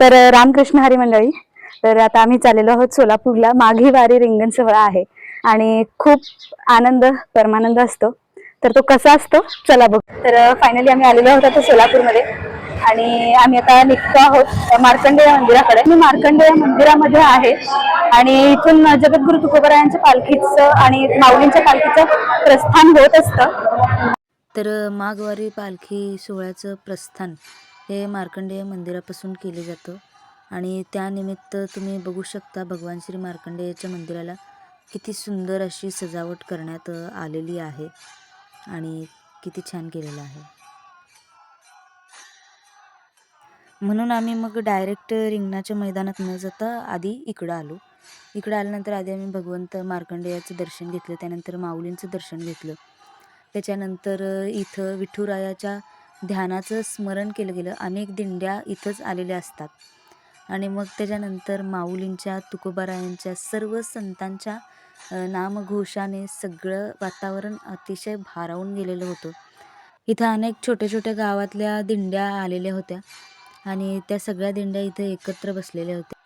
तर रामकृष्ण हरी मंडळी तर आता आम्ही चाललेलो आहोत सोलापूरला. माघी वारी रिंगण सोहळा आहे आणि खूप आनंद परमानंद असतो. तर तो कसा असतो? चला बघ. तर फायनली आम्ही आलेलो आहोत आता सोलापूरमध्ये आणि आम्ही आता निघतो आहोत मार्कंडेय मंदिराकडे. मी मार्कंडेय मंदिरामध्ये आहे आणि इथून जगद्गुरु तुकोबरायांच्या पालखीचं आणि माऊलींच्या पालखीचं प्रस्थान होत असतं. तर माघवारी पालखी सोहळ्याचं प्रस्थान. हे मार्कंडेय मंदिरापासून केले जातं. आणि त्यानिमित्त तुम्ही बघू शकता भगवान श्री मार्कंडेयाच्या मंदिराला किती सुंदर अशी सजावट करण्यात आलेली आहे आणि किती छान केलेलं आहे. म्हणून आम्ही मग डायरेक्ट रिंगणाच्या मैदानात न जाता आधी इकडं आलो. इकडं आल्यानंतर आधी आम्ही भगवंत मार्कंडेयाचं दर्शन घेतलं त्यानंतर माऊलींचं दर्शन घेतलं. त्याच्यानंतर इथं विठुरायाच्या ध्यानाचं स्मरण केलं गेलं. अनेक दिंड्या इथंच आलेल्या असतात. आणि मग त्याच्यानंतर माऊलींच्या तुकोबारायांच्या सर्व संतांच्या नामघोषाने सगळं वातावरण अतिशय भारावून गेलेलं होतं. इथं अनेक छोट्या छोट्या गावातल्या दिंड्या आलेल्या होत्या. आणि त्या सगळ्या दिंड्या इथं एकत्र बसलेल्या होत्या.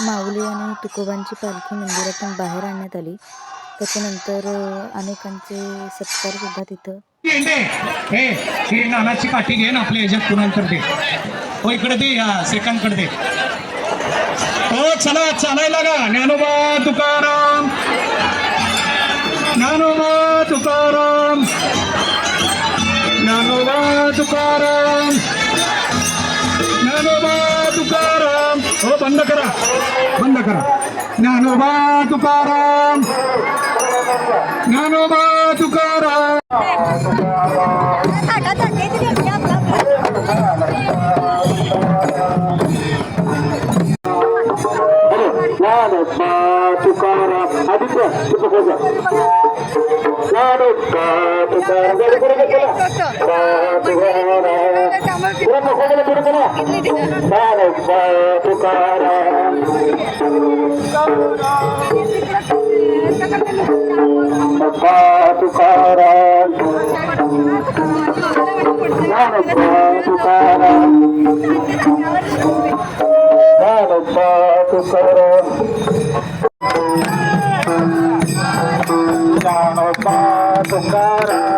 माऊली आणि तुकोबांची पालखी मंदिरातून बाहेर आणण्यात आली. त्याच्यानंतर अनेकांचे सत्कार सुद्धा तिथं. हे ही नानाची काठी घे ना आपल्या ह्याच्यात कुणांकडे दे. हो इकडे दे या सेकंडकडे दे. हो चला चालायला लागा. ज्ञानोबा तुकाराम. ज्ञानोबा तुकाराम. ज्ञानोबा तुकाराम. हो बंद करा बंद करा ज्ञानोबा तुकाराम ज्ञानोबा तुकाराम ज्ञानोबा तुकाराम आदित्य तुझं बोल ज्ञानोबा तुकाराम गाडी पुढे गेला तुकाराम पुढे नको गेलं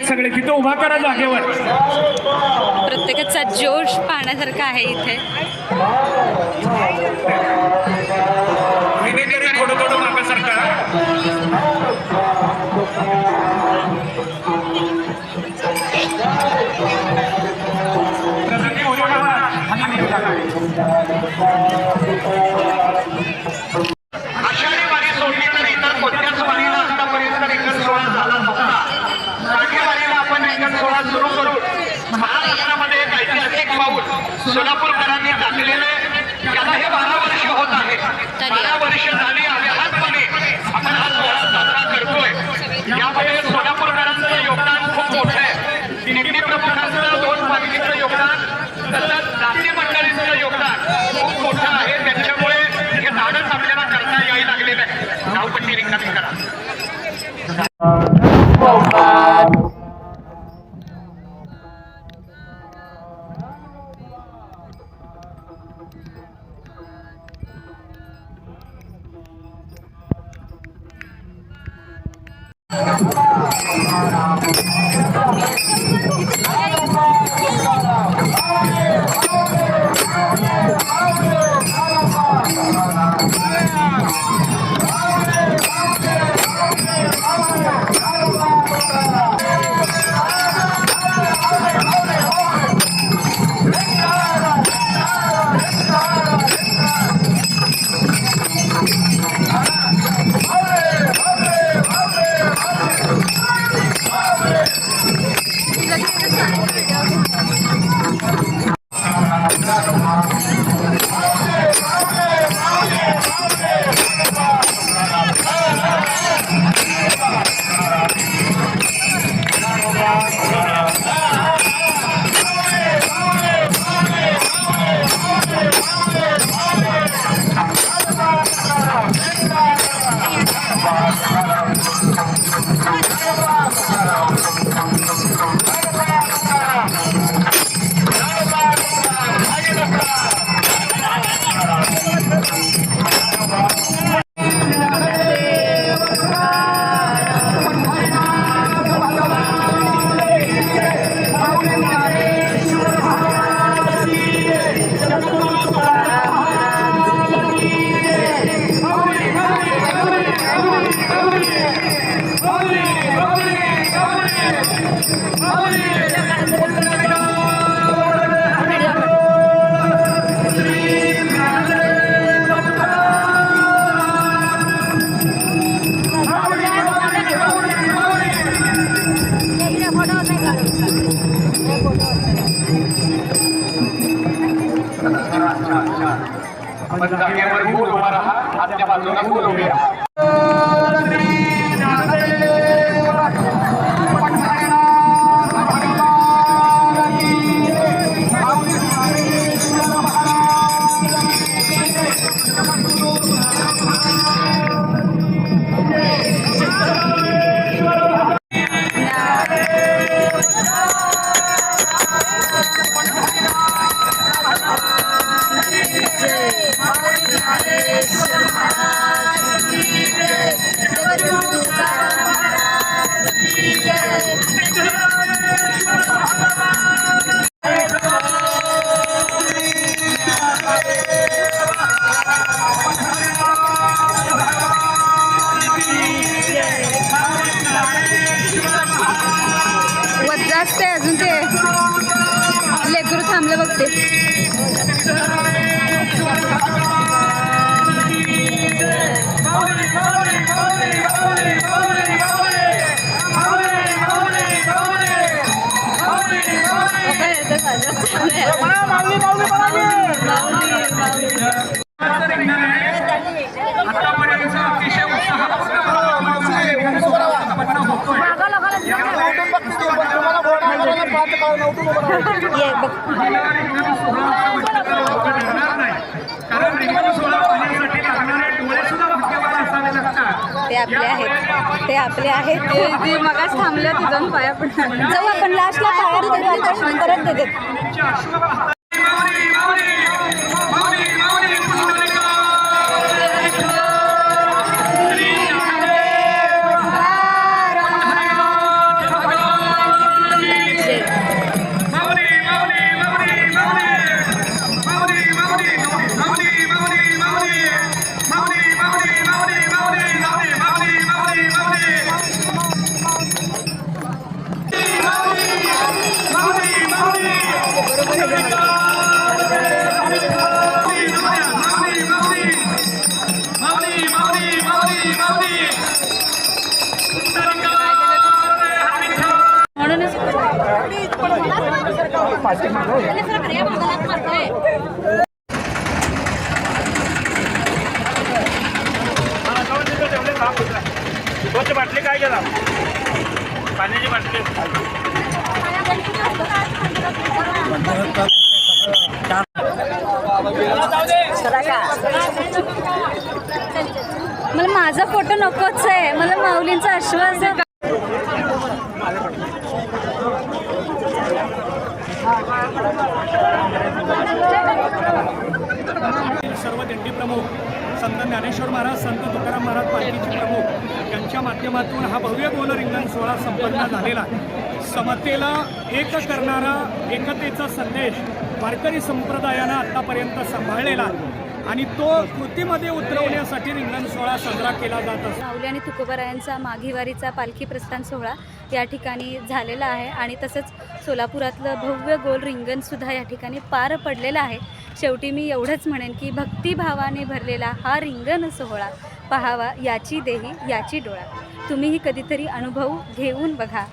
चाललेत सगळे तिथं उभा करा जागेवर. प्रत्येकाचा जोश पाहण्यासारखा आहे इथे. विनेकरी थोडं थोडं मागं सरका una pizca आपण जागेवर गोल उभा राहा. आजच्या बाजूला गोल उभे राहा कारण रिंगण सोहळा पाहण्यासाठी लागणारे डोळे सुद्धा भाग्यवान असावे लागतात आपले आहेत. ते आपले आहेत. ते मगाच थांबल्या ते जाऊन पाया पडणार जाऊ आपण लास्टला पाया परत देते म्हणूनच स्वच्छ बाटली काय गेला? पाण्याची बाटली. मला माझा फोटो नकोच आहे मला माऊलींचा आश्वास सर्व दिंडी प्रमुख संत ज्ञानेश्वर महाराज संत तुकाराम महाराज पालखीचे प्रमुख यांच्या माध्यमातून हा भव्य गोल रिंगण सोहळा संपन्न झालेला आहे. समतेला एक करणारा एकतेचा संदेश वारकरी संप्रदायानं आत्तापर्यंत सांभाळलेला आणि तो कृतीमध्ये उतरवण्यासाठी रिंगण सोहळा साजरा केला जात असतो. माऊली आणि तुकोबारायांचा माघीवारीचा पालखी प्रस्थान सोहळा या ठिकाणी झालेला आहे. आणि तसंच सोलापुरातलं भव्य गोल रिंगणसुद्धा या ठिकाणी पार पडलेलं आहे. शेवटी मी एवढंच म्हणेन की भक्तिभावाने भरलेला हा रिंगण सोहळा पहावा याची देही याची डोळा. तुम्हीही कधीतरी अनुभव घेऊन बघा.